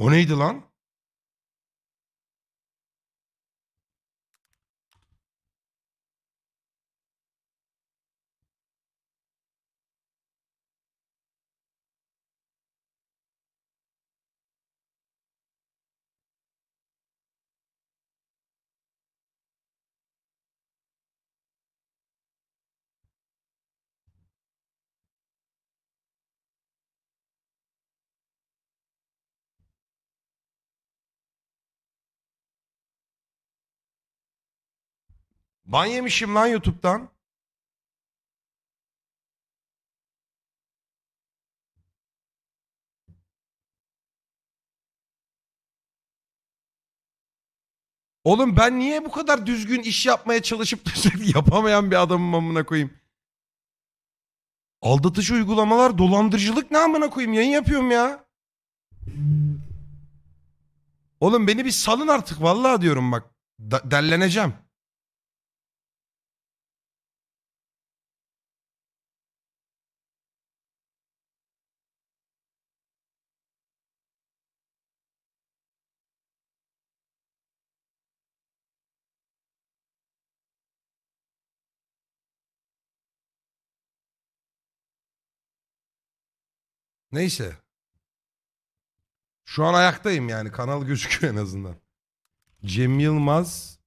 O neydi lan? Ban yemişim lan YouTube'dan. Oğlum ben niye bu kadar düzgün iş yapmaya çalışıp da yapamayan bir adamım amına koyayım? Aldatıcı uygulamalar, dolandırıcılık ne amına koyayım? Yayın yapıyorum ya. Oğlum beni bir salın artık vallahi diyorum bak. Da- delleneceğim. Neyse. Şu an ayaktayım yani. Kanal gözüküyor en azından. Cem Yılmaz